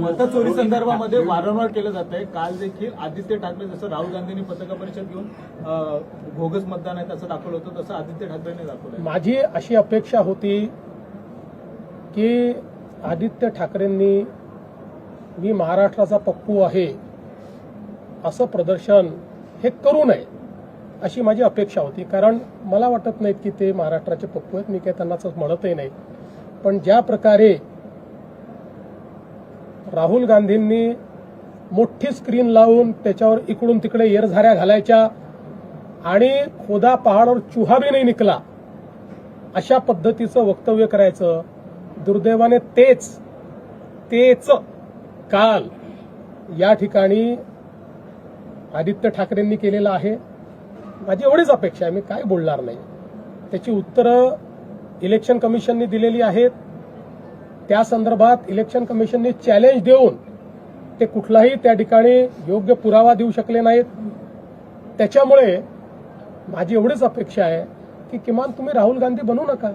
मतचोरी संदर्भामध्ये वारंवार केलं जात आहे काल देखील आदित्य ठाकरे जसं राहुल गांधींनी पत्रकार परिषद घेऊन अं, बोगस मतदान आहे असं दाखवलं होतं तसं आदित्य ठाकरेंनी दाखवलं माझी अशी अपेक्षा होती की आदित्य ठाकरेंनी मी महाराष्ट्राचा पप्पू आहे असं प्रदर्शन हे करू नये अशी माझी अपेक्षा होती. कारण मला वाटत नाहीत की ते महाराष्ट्राचे पप्पू आहेत. मी काही त्यांना असं म्हणतही नाही. पण ज्या प्रकारे राहुल गांधींनी मोठी स्क्रीन लावून त्याच्यावर इकडून तिकडे येरझाऱ्या घालायच्या आणि खोदा पहाडावर चुहाबी नाही निकला. अशा पद्धतीचं वक्तव्य करायचं. दुर्दैवाने तेच तेच काल या ठिकाणी आदित्य ठाकरेंनी केलेलं आहे. माझी एवढीच अपेक्षा आहे मी काय बोलणार नाही. त्याची उत्तरं इलेक्शन कमिशननी दिलेली आहेत. त्या संदर्भात इलेक्शन कमिशनने चॅलेंज देऊन ते कुठलाही त्या ठिकाणी योग्य पुरावा देऊ शकले नाहीत. त्याच्यामुळे माझी एवढीच अपेक्षा आहे की किमान तुम्ही राहुल गांधी बनू नका.